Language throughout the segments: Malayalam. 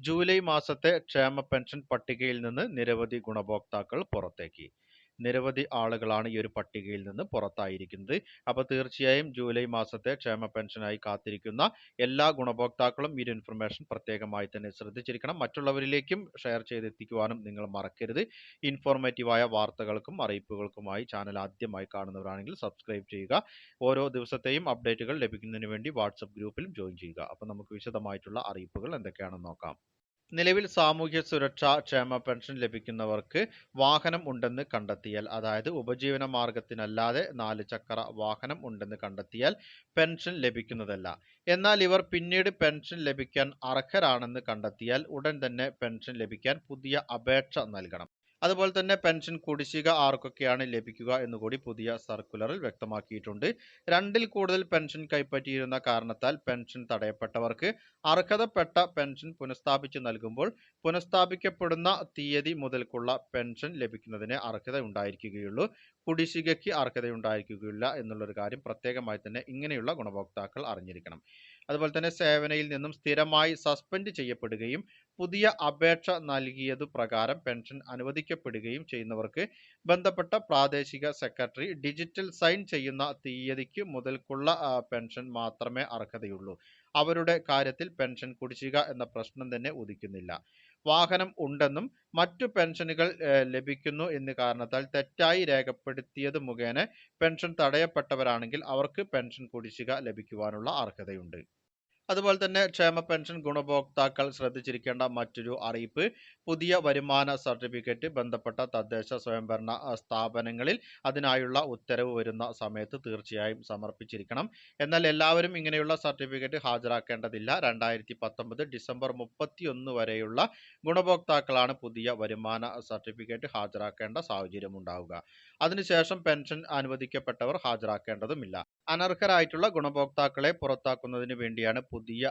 ജൂലൈ മാസത്തെ ക്ഷേമ പെൻഷൻ പട്ടികയിൽ നിന്ന് നിരവധി ഗുണഭോക്താക്കൾ പുറത്തേക്ക്. നിരവധി ആളുകളാണ് ഈ ഒരു പട്ടികയിൽ നിന്ന് പുറത്തായിരിക്കുന്നത്. അപ്പോൾ തീർച്ചയായും ജൂലൈ മാസത്തെ ക്ഷേമ പെൻഷനായി കാത്തിരിക്കുന്ന എല്ലാ ഗുണഭോക്താക്കളും ഈ ഇൻഫർമേഷൻ പ്രത്യേകമായി തന്നെ ശ്രദ്ധിച്ചിരിക്കണം. മറ്റുള്ളവരിലേക്കും ഷെയർ ചെയ്തെത്തിക്കുവാനും നിങ്ങൾ മറക്കരുത്. ഇൻഫോർമേറ്റീവായ വാർത്തകൾക്കും അറിയിപ്പുകൾക്കുമായി ചാനൽ ആദ്യമായി കാണുന്നവരാണെങ്കിൽ സബ്സ്ക്രൈബ് ചെയ്യുക. ഓരോ ദിവസത്തെയും അപ്ഡേറ്റുകൾ ലഭിക്കുന്നതിന് വേണ്ടി വാട്സപ്പ് ഗ്രൂപ്പിലും ജോയിൻ ചെയ്യുക. അപ്പോൾ നമുക്ക് വിശദമായിട്ടുള്ള അറിയിപ്പുകൾ എന്തൊക്കെയാണെന്ന് നോക്കാം. നിലവിൽ സാമൂഹ്യ സുരക്ഷാ ക്ഷേമ പെൻഷൻ ലഭിക്കുന്നവർക്ക് വാഹനം ഉണ്ടെന്ന് കണ്ടെത്തിയാൽ അതായത് ഉപജീവന മാർഗത്തിനല്ലാതെ നാല് ചക്ര വാഹനം ഉണ്ടെന്ന് കണ്ടെത്തിയാൽ പെൻഷൻ ലഭിക്കുന്നതല്ല. എന്നാൽ ഇവർ പിന്നീട് പെൻഷൻ ലഭിക്കാൻ അർഹരാണെന്ന് കണ്ടെത്തിയാൽ ഉടൻ തന്നെ പെൻഷൻ ലഭിക്കാൻ പുതിയ അപേക്ഷ നൽകണം. അതുപോലെ തന്നെ പെൻഷൻ കുടിശ്ശിക ആർക്കൊക്കെയാണ് ലഭിക്കുക എന്നുകൂടി പുതിയ സർക്കുലറിൽ വ്യക്തമാക്കിയിട്ടുണ്ട്. രണ്ടിൽ കൂടുതൽ പെൻഷൻ കൈപ്പറ്റിയിരുന്ന കാരണത്താൽ പെൻഷൻ തടയപ്പെട്ടവർക്ക് അർഹതപ്പെട്ട പെൻഷൻ പുനഃസ്ഥാപിച്ചു നൽകുമ്പോൾ പുനഃസ്ഥാപിക്കപ്പെടുന്ന തീയതി മുതൽക്കുള്ള പെൻഷൻ ലഭിക്കുന്നതിന് അർഹത ഉണ്ടായിരിക്കുകയുള്ളൂ കുടിശ്ശികയ്ക്ക് അർഹതയുണ്ടായിരിക്കുകയില്ല എന്നുള്ളൊരു കാര്യം പ്രത്യേകമായി തന്നെ ഇങ്ങനെയുള്ള ഗുണഭോക്താക്കൾ അറിഞ്ഞിരിക്കണം. അതുപോലെ തന്നെ സേവനയിൽ നിന്നും സ്ഥിരമായി സസ്പെൻഡ് ചെയ്യപ്പെടുകയും പുതിയ അപേക്ഷ നൽകിയതു പ്രകാരം പെൻഷൻ അനുവദിക്കപ്പെടുകയും ചെയ്യുന്നവർക്ക് ബന്ധപ്പെട്ട പ്രാദേശിക സെക്രട്ടറി ഡിജിറ്റൽ സൈൻ ചെയ്യുന്ന തീയതിക്ക് മുതൽക്കുള്ള പെൻഷൻ മാത്രമേ അർഹതയുള്ളൂ. അവരുടെ കാര്യത്തിൽ പെൻഷൻ കുടിശ്ശിക എന്ന പ്രശ്നം തന്നെ ഉദിക്കുന്നില്ല. വാഹനം ഉണ്ടെന്നും മറ്റു പെൻഷനുകൾ ലഭിക്കുന്നു എന്ന് കാരണത്താൽ തെറ്റായി രേഖപ്പെടുത്തിയത് മുഖേന പെൻഷൻ തടയപ്പെട്ടവരാണെങ്കിൽ അവർക്ക് പെൻഷൻ കുടിശ്ശിക ലഭിക്കുവാനുള്ള അർഹതയുണ്ട്. അതുപോലെ തന്നെ ക്ഷേമ പെൻഷൻ ഗുണഭോക്താക്കൾ ശ്രദ്ധിച്ചിരിക്കേണ്ട മറ്റൊരു അറിയിപ്പ് പുതിയ വരുമാന സർട്ടിഫിക്കറ്റ് ബന്ധപ്പെട്ട തദ്ദേശ സ്വയംഭരണ സ്ഥാപനങ്ങളിൽ അതിനായുള്ള ഉത്തരവ് വരുന്ന സമയത്ത് തീർച്ചയായും സമർപ്പിച്ചിരിക്കണം. എന്നാൽ എല്ലാവരും ഇങ്ങനെയുള്ള സർട്ടിഫിക്കറ്റ് ഹാജരാക്കേണ്ടതില്ല. രണ്ടായിരത്തി പത്തൊമ്പത് ഡിസംബർ മുപ്പത്തിയൊന്ന് വരെയുള്ള ഗുണഭോക്താക്കളാണ് പുതിയ വരുമാന സർട്ടിഫിക്കറ്റ് ഹാജരാക്കേണ്ട സാഹചര്യം ഉണ്ടാവുക അതിനുശേഷം പെൻഷൻ അനുവദിക്കപ്പെട്ടവർ ഹാജരാക്കേണ്ടതുമില്ല. അനർഹരായിട്ടുള്ള ഗുണഭോക്താക്കളെ പുറത്താക്കുന്നതിന് വേണ്ടിയാണ് പുതിയ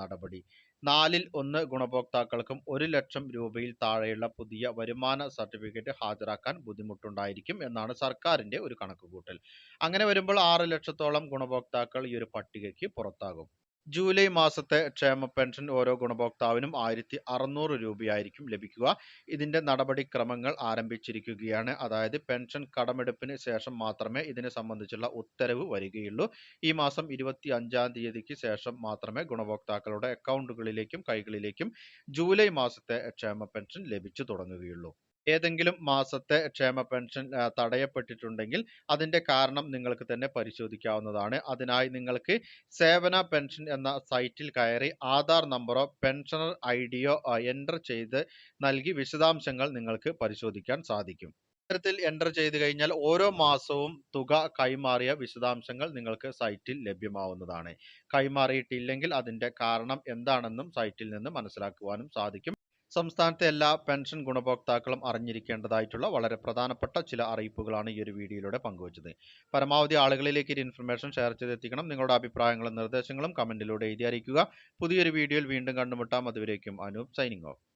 നടപടി. നാലിൽ ഒന്ന് ഗുണഭോക്താക്കൾക്കും ഒരു ലക്ഷം രൂപയിൽ താഴെയുള്ള പുതിയ വരുമാന സർട്ടിഫിക്കറ്റ് ഹാജരാക്കാൻ ബുദ്ധിമുട്ടുണ്ടായിരിക്കും എന്നാണ് സർക്കാരിന്റെ ഒരു കണക്കുകൂട്ടൽ. അങ്ങനെ വരുമ്പോൾ ആറ് ലക്ഷത്തോളം ഗുണഭോക്താക്കൾ ഈ ഒരു പട്ടികയ്ക്ക് പുറത്താകും. ജൂലൈ മാസത്തെ ക്ഷേമ പെൻഷൻ ഓരോ ഗുണഭോക്താവിനും ആയിരത്തി അറുന്നൂറ് രൂപയായിരിക്കും ലഭിക്കുക. ഇതിന്റെ നടപടിക്രമങ്ങൾ ആരംഭിച്ചിരിക്കുകയാണ്. അതായത് പെൻഷൻ കടമെടുപ്പിന് ശേഷം മാത്രമേ ഇതിനെ സംബന്ധിച്ചുള്ള ഉത്തരവ് വരികയുള്ളൂ. ഈ മാസം ഇരുപത്തി അഞ്ചാം തീയതിക്ക് ശേഷം മാത്രമേ ഗുണഭോക്താക്കളുടെ അക്കൗണ്ടുകളിലേക്കും കൈകളിലേക്കും ജൂലൈ മാസത്തെ ക്ഷേമ പെൻഷൻ ലഭിച്ചു തുടങ്ങുകയുള്ളൂ. ഏതെങ്കിലും മാസത്തെ ക്ഷേമ പെൻഷൻ തടയപ്പെട്ടിട്ടുണ്ടെങ്കിൽ അതിന്റെ കാരണം നിങ്ങൾക്ക് തന്നെ പരിശോധിക്കാവുന്നതാണ്. അതിനായി നിങ്ങൾക്ക് സേവന പെൻഷൻ എന്ന സൈറ്റിൽ കയറി ആധാർ നമ്പറോ പെൻഷനർ ഐ ഡിയോ എന്റർ ചെയ്ത് നൽകി വിശദാംശങ്ങൾ നിങ്ങൾക്ക് പരിശോധിക്കാൻ സാധിക്കും. ഇത്തരത്തിൽ എന്റർ ചെയ്ത് കഴിഞ്ഞാൽ ഓരോ മാസവും തുക കൈമാറിയ വിശദാംശങ്ങൾ നിങ്ങൾക്ക് സൈറ്റിൽ ലഭ്യമാവുന്നതാണ്. കൈമാറിയിട്ടില്ലെങ്കിൽ അതിന്റെ കാരണം എന്താണെന്നും സൈറ്റിൽ നിന്ന് മനസ്സിലാക്കുവാനും സാധിക്കും. സംസ്ഥാനത്തെ എല്ലാ പെൻഷൻ ഗുണഭോക്താക്കളും അറിഞ്ഞിരിക്കേണ്ടതായിട്ടുള്ള വളരെ പ്രധാനപ്പെട്ട ചില അറിയിപ്പുകളാണ് ഈ ഒരു വീഡിയോയിലൂടെ പങ്കുവച്ചത്. പരമാവധി ആളുകളിലേക്ക് ഈ ഇൻഫർമേഷൻ ഷെയർ ചെയ്തെത്തിക്കണം. നിങ്ങളുടെ അഭിപ്രായങ്ങളും നിർദ്ദേശങ്ങളും കമന്റിലൂടെ എഴുതി അറിയിക്കുക. പുതിയൊരു വീഡിയോയിൽ വീണ്ടും കണ്ടുമുട്ടാം. അതുവരേക്കും അനൂപ് സൈനിങ് ഓഫ്.